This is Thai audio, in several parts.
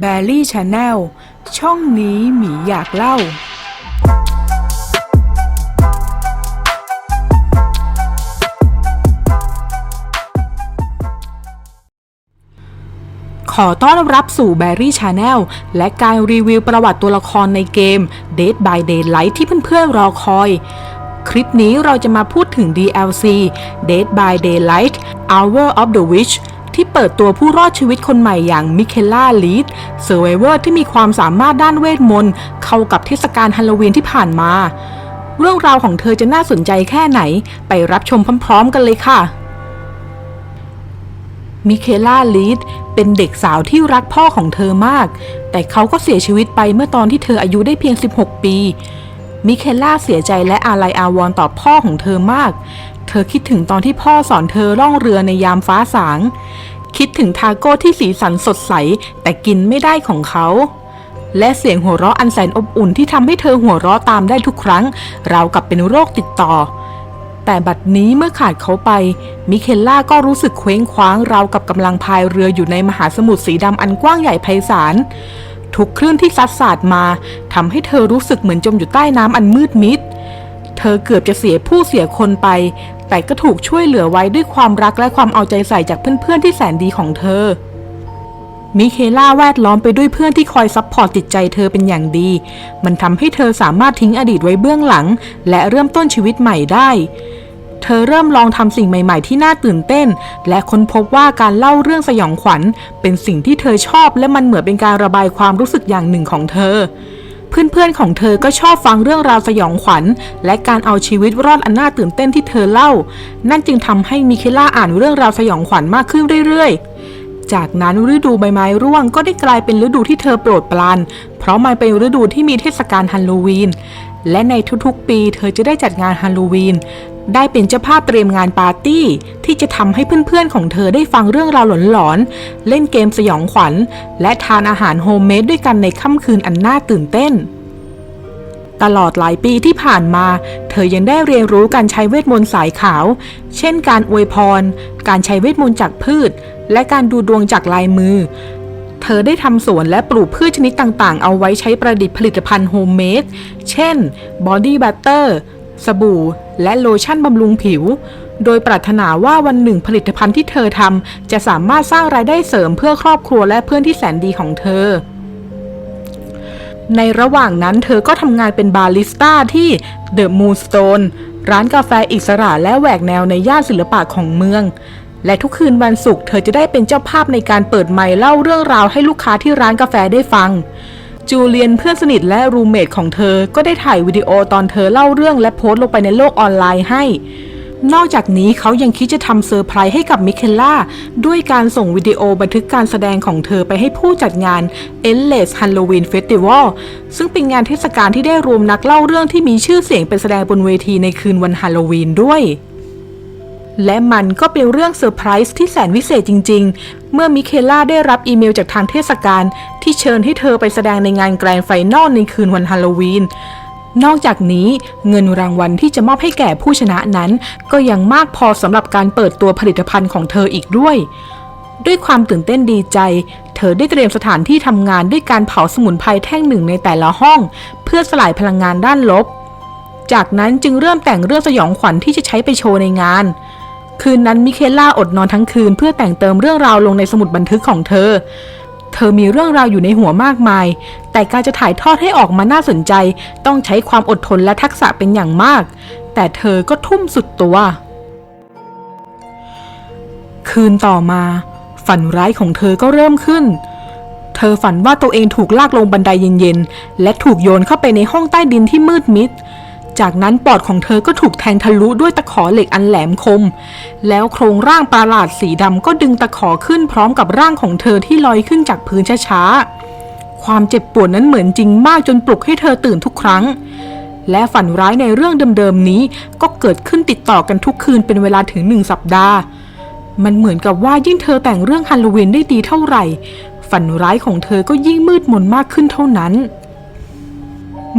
แบลลี่ชาแนลช่องนี้หมีอยากเล่า ขอต้อนรับสู่ b บ r รี่ชาแนลและการรีวิวประวัติตัวละครในเกม Dead by Daylight ที่เพื่อนๆรอคอย คลิปนี้เราจะมาพูดถึง DLC Dead by Daylight Hour of the Witch ที่เปิดตัวผู้รอดชีวิตคนใหม่อย่างมิเคล่าลีดเซอร์ไวเวอร์ที่มีความสามารถด้านเวทมนต์เข้ากับเทศกาลฮาโลวีนที่ผ่านมา เรื่องราวของเธอจะน่าสนใจแค่ไหน ไปรับชมพร้อมๆกันเลยค่ะมิเคล่าลีดเป็นเด็กสาวที่รักพ่อของเธอมาก แต่เขาก็เสียชีวิตไปเมื่อตอนที่เธออายุได้เพียง 16 ปี มิเคล่าเสียใจและอาลัยอาวรณ์ต่อพ่อของเธอมาก เธอคิดถึงตอนที่พ่อสอนเธอล่องเรือในยามฟ้าสาง คิดถึงทาโก้ที่สีสันสดใสแต่กินไม่ได้ของเขา และเสียงหัวเราะอันแสนอบอุ่นที่ทำให้เธอหัวเราะตามได้ทุกครั้ง ราวกับเป็นโรคติดต่อ แต่บัดนี้เมื่อขาดเขาไป มิเคลล่าก็รู้สึกเคว้งคว้างราวกับกำลังพายเรืออยู่ในมหาสมุทรสีดำอันกว้างใหญ่ไพศาลทุกคลื่นที่ซัดสาดมาทำให้เธอรู้สึกเหมือนจมอยู่ใต้น้ำอันมืดมิด เธอเกือบจะเสียผู้เสียคนไป แต่ก็ถูกช่วยเหลือไว้ด้วยความรักและความเอาใจใส่จากเพื่อนๆที่แสนดีของเธอ มิเคล่าแวดล้อมไปด้วยเพื่อนที่คอยซัพพอร์ตจิตใจเธอเป็นอย่างดี มันทำให้เธอสามารถทิ้งอดีตไว้เบื้องหลัง และเริ่มต้นชีวิตใหม่ได้เธอเริ่มลองทำสิ่งใหม่ๆที่น่าตื่นเต้น และค้นพบว่าการเล่าเรื่องสยองขวัญ เป็นสิ่งที่เธอชอบและมันเหมือนเป็นการระบายความรู้สึกอย่างหนึ่งของเธอ เพื่อนๆของเธอก็ชอบฟังเรื่องราวสยองขวัญ และการเอาชีวิตรอดอันน่าตื่นเต้นที่เธอเล่า นั่นจึงทำให้มิเคล่าอ่านเรื่องราวสยองขวัญมากขึ้นเรื่อยๆจากนั้นฤดูใบไม้ร่วงก็ได้กลายเป็นฤดูที่เธอโปรดปราน เพราะมันเป็นฤดูที่มีเทศกาลฮัลโลวีน และในทุกๆ ปีเธอจะได้จัดงานฮัลโลวีน ได้เป็นเจ้าภาพเตรียมงานปาร์ตี้ ที่จะทำให้เพื่อนๆของเธอได้ฟังเรื่องราวหลอนๆ เล่นเกมสยองขวัญ และทานอาหารโฮมเมดด้วยกันในค่ำคืนอันน่าตื่นเต้น ตลอดหลายปีที่ผ่านมา เธอยังได้เรียนรู้การใช้เวทมนต์สายขาว เช่นการอวยพร การใช้เวทมนต์จากพืช และการดูดวงจากลายมือ เธอได้ทำสวนและปลูกพืชชนิดต่างๆ เอาไว้ใช้ประดิษฐ์ผลิตภัณฑ์โฮมเมด เช่น บอดี้บัตเตอร์ สบู่ และโลชั่นบำรุงผิว โดยปรารถนาว่าวันหนึ่งผลิตภัณฑ์ที่เธอทำจะสามารถสร้างรายได้เสริมเพื่อครอบครัวและเพื่อนที่แสนดีของเธอ ในระหว่างนั้นเธอก็ทำงานเป็นบาริสต้าที่ The Moonstone ร้านกาแฟอิสระและแหวกแนวในย่านศิลปะของเมือง และทุกคืนวันศุกร์เธอจะได้เป็นเจ้าภาพในการเปิดไมค์เล่าเรื่องราวให้ลูกค้าที่ร้านกาแฟได้ฟัง จูเลียนเพื่อนสนิทและรูเมทของเธอก็ได้ถ่ายวิดีโอตอนเธอเล่าเรื่องและโพสต์ลงไปในโลกออนไลน์ให้ นอกจากนี้เขายังคิดจะทำเซอร์ไพรส์ให้กับมิเคลล่า ด้วยการส่งวิดีโอบันทึกการแสดงของเธอไปให้ผู้จัดงาน Endless Halloween Festival ซึ่งเป็นงานเทศกาลที่ได้รวมนักเล่าเรื่องที่มีชื่อเสียงเป็นแสดงบนเวทีในคืนวันฮาโลวีนด้วย และมันก็เป็นเรื่องเซอร์ไพรส์ที่แสนวิเศษจริง ๆ เมื่อมิเคล่าได้รับอีเมลจากทางเทศกาลที่เชิญให้เธอไปแสดงในงานแกรนด์ไฟนอลในคืนวันฮาโลวีน นอกจากนี้เงินรางวัลที่จะมอบให้แก่ผู้ชนะนั้น ก็ยังมากพอสำหรับการเปิดตัวผลิตภัณฑ์ของเธออีกด้วย ด้วยความตื่นเต้นดีใจ เธอได้เตรียมสถานที่ทำงานด้วยการเผาสมุนไพรแท่งหนึ่งในแต่ละห้อง เพื่อสลายพลังงานด้านลบ จากนั้นจึงเริ่มแต่งเรื่องสยองขวัญที่จะใช้ไปโชว์ในงานคืนนั้นมิเคล่าอดนอนทั้งคืนเพื่อแต่งเติมเรื่องราวลงในสมุดบันทึกของเธอ เธอมีเรื่องราวอยู่ในหัวมากมาย แต่การจะถ่ายทอดให้ออกมาน่าสนใจ ต้องใช้ความอดทนและทักษะเป็นอย่างมาก แต่เธอก็ทุ่มสุดตัว คืนต่อมา ฝันร้ายของเธอก็เริ่มขึ้น เธอฝันว่าตัวเองถูกลากลงบันไดเย็นๆ และถูกโยนเข้าไปในห้องใต้ดินที่มืดมิด จากนั้นปอดของเธอก็ถูกแทงทะลุด้วยตะขอเหล็กอันแหลมคม แล้วโครงร่างประหลาดสีดำก็ดึงตะขอขึ้นพร้อมกับร่างของเธอที่ลอยขึ้นจากพื้นช้าๆ ความเจ็บปวดนั้นเหมือนจริงมากจนปลุกให้เธอตื่นทุกครั้ง และฝันร้ายในเรื่องเดิมๆนี้ก็เกิดขึ้นติดต่อกันทุกคืนเป็นเวลาถึงหนึ่งสัปดาห์ มันเหมือนกับว่ายิ่งเธอแต่งเรื่องฮัลโลวีนได้ดีเท่าไหร่ ฝันร้ายของเธอก็ยิ่งมืดมนมากขึ้นเท่านั้น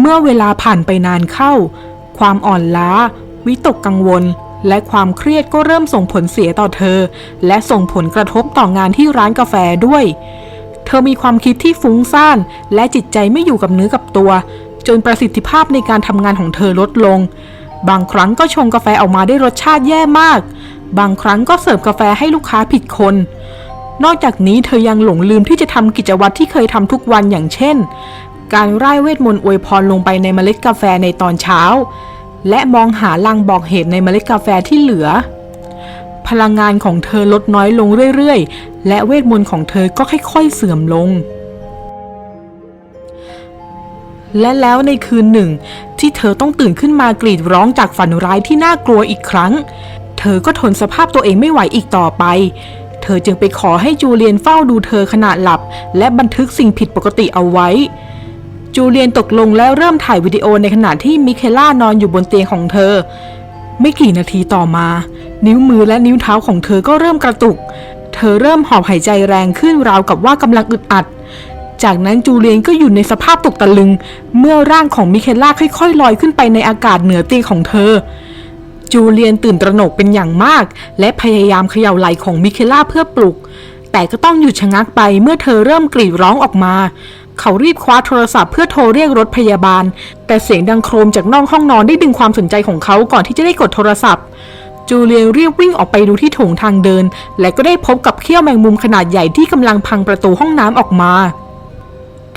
เมื่อเวลาผ่านไปนานเข้า ความอ่อนล้า วิตกกังวล และความเครียดก็เริ่มส่งผลเสียต่อเธอ และส่งผลกระทบต่องานที่ร้านกาแฟด้วย เธอมีความคิดที่ฟุ้งซ่าน และจิตใจไม่อยู่กับเนื้อกับตัว จนประสิทธิภาพในการทำงานของเธอลดลง บางครั้งก็ชงกาแฟออกมาได้รสชาติแย่มาก บางครั้งก็เสิร์ฟกาแฟให้ลูกค้าผิดคนนอกจากนี้เธอยังหลงลืมที่จะทำกิจวัตรที่เคยทำทุกวันอย่างเช่น การร่ายเวทมนต์อวยพรลงไปในเมล็ดกาแฟในตอนเช้า และมองหาลางบอกเหตุในเมล็ดกาแฟที่เหลือ พลังงานของเธอลดน้อยลงเรื่อยๆ และเวทมนต์ของเธอก็ค่อยๆเสื่อมลง และแล้วในคืนหนึ่ง ที่เธอต้องตื่นขึ้นมากรีดร้องจากฝันร้ายที่น่ากลัวอีกครั้ง เธอก็ทนสภาพตัวเองไม่ไหวอีกต่อไปเธอจึงไปขอให้จูเลียนเฝ้าดูเธอขณะหลับ และบันทึกสิ่งผิดปกติเอาไว้ จูเลียนตกลงแล้วเริ่มถ่ายวิดีโอในขณะที่มิเคล่านอนอยู่บนเตียงของเธอ ไม่กี่นาทีต่อมา นิ้วมือและนิ้วเท้าของเธอก็เริ่มกระตุก เธอเริ่มหอบหายใจแรงขึ้นราวกับว่ากำลังอึดอัด จากนั้นจูเลียนก็อยู่ในสภาพตกตะลึง เมื่อร่างของมิเคล่าค่อยๆลอยขึ้นไปในอากาศเหนือเตียงของเธอจูเลียนตื่นตระหนกเป็นอย่างมาก และพยายามเขย่าไหล่ของมิเคล่าเพื่อปลุก แต่ก็ต้องหยุดชะงักไปเมื่อเธอเริ่มกรีดร้องออกมา เขารีบคว้าโทรศัพท์เพื่อโทรเรียกรถพยาบาล แต่เสียงดังโครมจากนอกห้องนอนได้ดึงความสนใจของเขาก่อนที่จะได้กดโทรศัพท์ จูเลียรีบวิ่งออกไปดูที่โถงทางเดิน และก็ได้พบกับเขี้ยวแมงมุมขนาดใหญ่ที่กำลังพังประตูห้องน้ำออกมา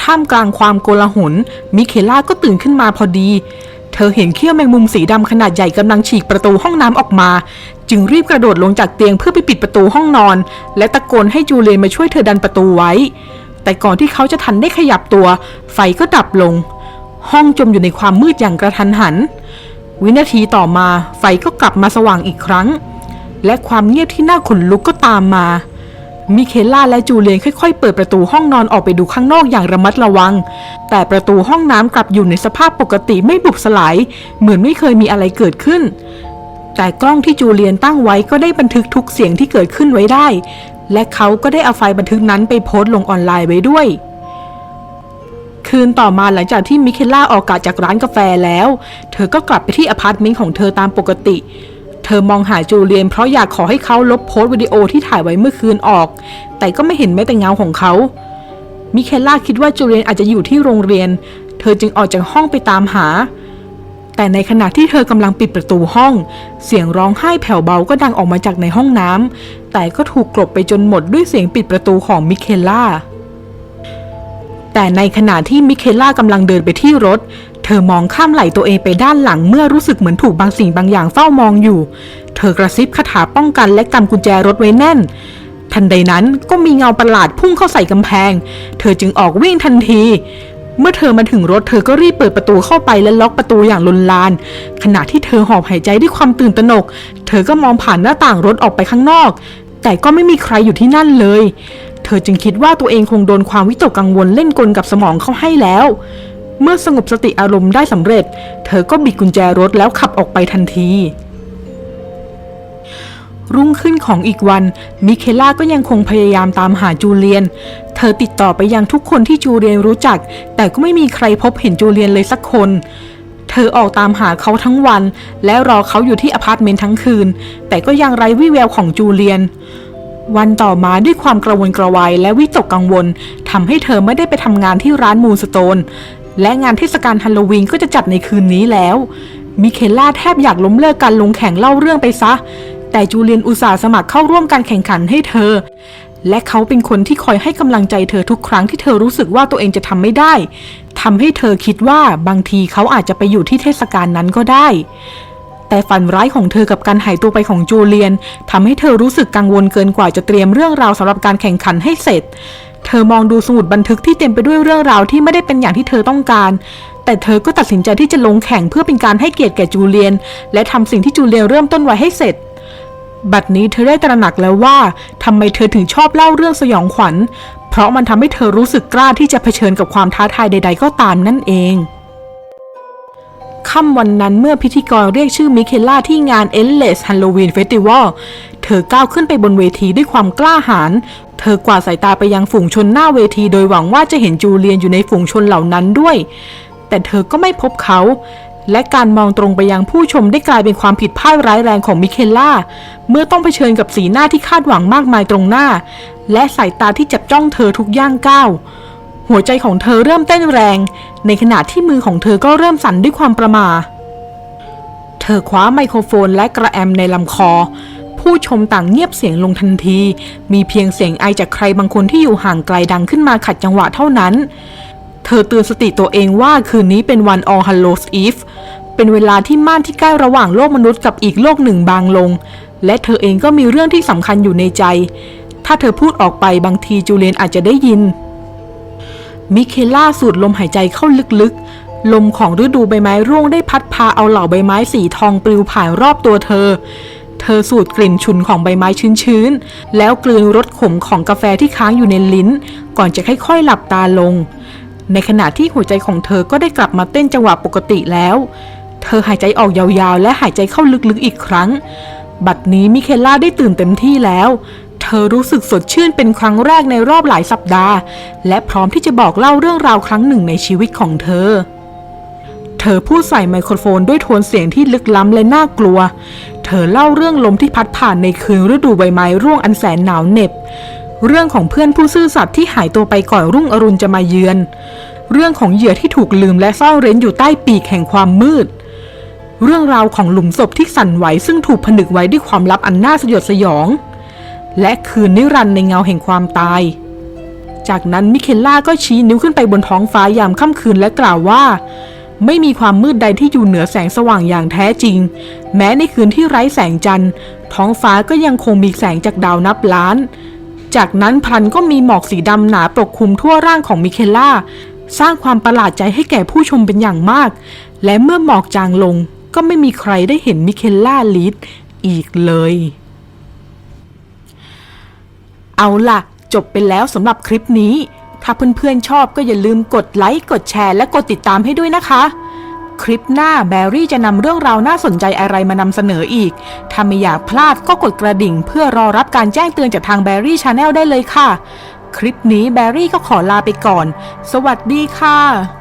ท่ามกลางความโกลาหล มิเคล่าก็ตื่นขึ้นมาพอดี เธอเห็นเขี้ยวแมงมุมสีดำขนาดใหญ่กำลังฉีกประตูห้องน้ำออกมา จึงรีบกระโดดลงจากเตียงเพื่อไปปิดประตูห้องนอน และตะโกนให้จูเลียมาช่วยเธอดันประตูไว้ แต่ก่อนที่เขาจะทันได้ขยับตัว ไฟก็ดับลง ห้องจมอยู่ในความมืดอย่างกระทันหัน วินาทีต่อมาไฟก็กลับมาสว่างอีกครั้ง และความเงียบที่น่าขนลุกก็ตามมา มิเคล่าและจูเลียนค่อยๆ เปิดประตูห้องนอนออกไปดูข้างนอกอย่างระมัดระวัง แต่ประตูห้องน้ำกลับอยู่ในสภาพปกติไม่บุบสลาย เหมือนไม่เคยมีอะไรเกิดขึ้นแต่กล้องที่จูเลียนตั้งไว้ก็ได้บันทึกทุกเสียงที่เกิดขึ้นไว้ได้ และเขาก็ได้เอาไฟล์บันทึกนั้นไปโพสต์ลงออนไลน์ไว้ด้วย คืนต่อมาหลังจากที่มิเคล่าออกกะจากร้านกาแฟแล้ว เธอก็กลับไปที่อพาร์ตเมนต์ของเธอตามปกติ เธอมองหาจูเลียนเพราะอยากขอให้เขาลบโพสต์วิดีโอที่ถ่ายไว้เมื่อคืนออก แต่ก็ไม่เห็นแม้แต่เงาของเขามิเคล่าคิดว่าจูเลียนอาจจะอยู่ที่โรงเรียน เธอจึงออกจากห้องไปตามหา แต่ในขณะที่เธอกำลังปิดประตูห้อง เสียงร้องไห้แผ่วเบาก็ดังออกมาจากในห้องน้ำ แต่ก็ถูกกลบไปจนหมดด้วยเสียงปิดประตูของมิเคล่า แต่ในขณะที่มิเคล่ากำลังเดินไปที่รถ เธอมองข้ามไหล่ตัวเองไปด้านหลังเมื่อรู้สึกเหมือนถูกบางสิ่งบางอย่างเฝ้ามองอยู่ เธอกระซิบคาถาป้องกันและกำกุญแจรถไว้แน่น ทันใดนั้นก็มีเงาประหลาดพุ่งเข้าใส่กำแพง เธอจึงออกวิ่งทันที เมื่อเธอมาถึงรถเธอก็รีบเปิดประตูเข้าไปและล็อกประตูอย่างลนลาน ขณะที่เธอหอบหายใจด้วยความตื่นตระหนก เธอก็มองผ่านหน้าต่างรถออกไปข้างนอก แต่ก็ไม่มีใครอยู่ที่นั่นเลย เธอจึงคิดว่าตัวเองคงโดนความวิตกกังวลเล่นกลกับสมองเขาให้แล้ว เมื่อสงบสติอารมณ์ได้สำเร็จ เธอก็บิดกุญแจรถแล้วขับออกไปทันที รุ่งขึ้นของอีกวัน มิเคล่าก็ยังคงพยายามตามหาจูเลียน เธอติดต่อไปยังทุกคนที่จูเลียนรู้จัก แต่ก็ไม่มีใครพบเห็นจูเลียนเลยสักคน เธอออกตามหาเขาทั้งวัน และรอเขาอยู่ที่อพาร์ตเมนต์ทั้งคืน แต่ก็ยังไร้วี่แววของจูเลียน วันต่อมาด้วยความกระวนกระวายและวิตกกังวลทำให้เธอไม่ได้ไปทำงานที่ร้านมูนสโตน และงานเทศกาลฮัลโลวีนก็จะจัดในคืนนี้แล้วมิเคล่าแทบอยากล้มเลิกการลงแข่งเล่าเรื่องไปซะ แต่จูเลียนอุตส่าห์สมัครเข้าร่วมการแข่งขันให้เธอ และเขาเป็นคนที่คอยให้กำลังใจเธอทุกครั้งที่เธอรู้สึกว่าตัวเองจะทำไม่ได้ทำให้เธอคิดว่าบางทีเขาอาจจะไปอยู่ที่เทศกาลนั้นก็ได้ แต่ฝันร้ายของเธอกับการหายตัวไปของจูเลียนทำให้เธอรู้สึกกังวลเกินกว่าจะเตรียมเรื่องราวสำหรับการแข่งขันให้เสร็จ เธอมองดูสมุดบันทึกที่เต็มไปด้วยเรื่องราวที่ไม่ได้เป็นอย่างที่เธอต้องการแต่เธอก็ตัดสินใจที่จะลงแข่งเพื่อเป็นการให้เกียรติแก่จูเลียน และทำสิ่งที่จูเลียนเริ่มต้นไว้ให้เสร็จ บัดนี้เธอได้ตระหนักแล้วว่าทำไมเธอถึงชอบเล่าเรื่องสยองขวัญ เพราะมันทำให้เธอรู้สึกกล้าที่จะเผชิญกับความท้าทายใด ๆ ก็ตามนั่นเองค่ำวันนั้นเมื่อพิธีกรเรียกชื่อมิเคล่าที่งาน Endless Halloween Festival เธอก้าวขึ้นไปบนเวทีด้วยความกล้าหาญ เธอกวาดสายตาไปยังฝูงชนหน้าเวทีโดยหวังว่าจะเห็นจูเลียนอยู่ในฝูงชนเหล่านั้นด้วย แต่เธอก็ไม่พบเขา และการมองตรงไปยังผู้ชมได้กลายเป็นความผิดพลาดร้ายแรงของมิเคลล่า เมื่อต้องเผชิญกับสีหน้าที่คาดหวังมากมายตรงหน้า และสายตาที่จับจ้องเธอทุกย่างก้าวหัวใจของเธอเริ่มเต้นแรง ในขณะที่มือของเธอก็เริ่มสั่นด้วยความประมาเธอคว้าไมโครโฟนและกระแอมในลำคอ ผู้ชมต่างเงียบเสียงลงทันที มีเพียงเสียงไอจากใครบางคนที่อยู่ห่างไกลดังขึ้นมาขัดจังหวะเท่านั้น เธอเตือนสติตัวเองว่าคืนนี้เป็นวัน All Hallows Eve เป็นเวลาที่ม่านที่ใกล้ระหว่างโลกมนุษย์กับอีกโลกหนึ่งบางลง และเธอเองก็มีเรื่องที่สำคัญอยู่ในใจ ถ้าเธอพูดออกไปบางทีจูเลียนอาจจะได้ยิน มิเคล่าสูดลมหายใจเข้าลึกๆ ลมของฤดูใบไม้ร่วงได้พัดพาเอาเหล่าใบไม้สีทองปลิวผ่านรอบตัวเธอเธอสูดกลิ่นฉุนของใบไม้ชื้นๆ แล้วกลืนรสขมของกาแฟที่ค้างอยู่ในลิ้น ก่อนจะค่อยๆ หลับตาลง ในขณะที่หัวใจของเธอก็ได้กลับมาเต้นจังหวะปกติแล้ว เธอหายใจออกยาวๆ และหายใจเข้าลึกๆอีกครั้ง บัดนี้มิเคล่าได้ตื่นเต็มที่แล้ว เธอรู้สึกสดชื่นเป็นครั้งแรกในรอบหลายสัปดาห์ และพร้อมที่จะบอกเล่าเรื่องราวครั้งหนึ่งในชีวิตของเธอเธอพูดใส่ไมโครโฟนด้วยโทนเสียงที่ลึกล้ำและน่ากลัว เธอเล่าเรื่องลมที่พัดผ่านในคืนฤดูใบไม้ร่วงอันแสนหนาวเหน็บ เรื่องของเพื่อนผู้ซื่อสัตย์ที่หายตัวไปก่อนรุ่งอรุณจะมาเยือน เรื่องของเหยื่อที่ถูกลืมและซ่อนเร้นอยู่ใต้ปีกแห่งความมืด เรื่องราวของหลุมศพที่สั่นไหวซึ่งถูกผนึกไว้ด้วยความลับอันน่าสยดสยอง และคืนนิรันดร์ในเงาแห่งความตาย จากนั้นมิเคลล่าก็ชี้นิ้วขึ้นไปบนท้องฟ้ายามค่ำคืนและกล่าวว่า ไม่มีความมืดใดที่อยู่เหนือแสงสว่างอย่างแท้จริง แม้ในคืนที่ไร้แสงจันทร์ ท้องฟ้าก็ยังคงมีแสงจากดาวนับล้าน จากนั้นพลันก็มีหมอกสีดำหนาปกคลุมทั่วร่างของมิเคล่า สร้างความประหลาดใจให้แก่ผู้ชมเป็นอย่างมาก และเมื่อหมอกจางลงก็ไม่มีใครได้เห็นมิเคลล่าลีดอีกเลย เอาล่ะ จบไปแล้วสำหรับคลิปนี้ ถ้าเพื่อนๆชอบก็อย่าลืมกดไลค์ กดแชร์ และกดติดตามให้ด้วยนะคะ คลิปหน้าแบรี่จะนำเรื่องราวน่าสนใจอะไรมานำเสนออีก ถ้าไม่อยากพลาดก็กดกระดิ่ง เพื่อรอรับการแจ้งเตือนจากทางแบรี่ชาแนลได้เลยค่ะ คลิปนี้แบรี่ก็ขอลาไปก่อน สวัสดีค่ะ